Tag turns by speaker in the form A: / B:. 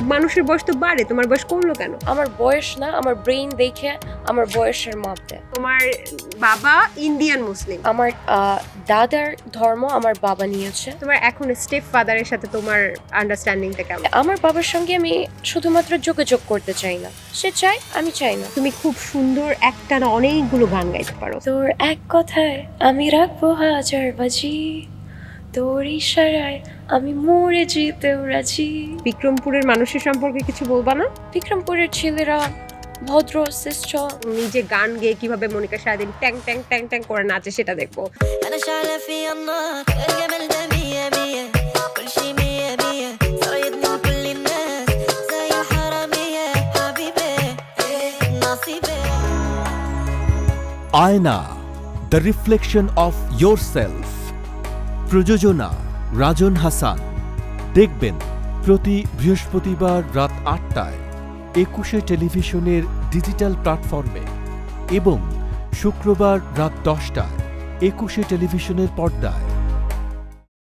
A: মানুষের বয়স তো বাড়ে তোমার বয়স কমলো কেন?
B: আমার বয়স না আমার ব্রেইন দেখে আমার বয়সের মাপ দেয়।
A: তোমার বাবা ইন্ডিয়ান মুসলিম।
B: আমার আহ, দাদার ধর্ম আমার বাবা নিয়েছে।
A: তোমার এখন স্টেপ ফাদারের সাথে তোমার আন্ডারস্ট্যান্ডিংটা কেমন?
B: আমার বাবার সঙ্গে আমি শুধুমাত্র যোগাযোগ করতে চাই না। সে চাই আমি চাই না।
A: তুমি খুব সুন্দর একটা না অনেকগুলো গান গাইতে পারো।
B: তোর এক কথায় আমি রাখব হাজার বাজি। তোর ইশারায় আমি মরে যেতেও রাজি।
A: বিক্রমপুরের মানুষের সম্পর্কে কিছু বলবা না?
B: বিক্রমপুরের ছেলেরা ভদ্র শ্রেষ্ঠ।
A: নিজে গান গেয়ে কীভাবে মনিকা সারাদিন ট্যাং ট্যাং ট্যাং ট্যাং করে নাচে সেটা দেখব।
C: Aaina the reflection of your self প্রযোজনা রাজন হাসান। দেখবেন প্রতি বৃহস্পতিবার রাত আটটায় একুশে টেলিভিশনের ডিজিটাল প্ল্যাটফর্মে এবং শুক্রবার রাত দশটায় একুশে টেলিভিশনের পর্দায়।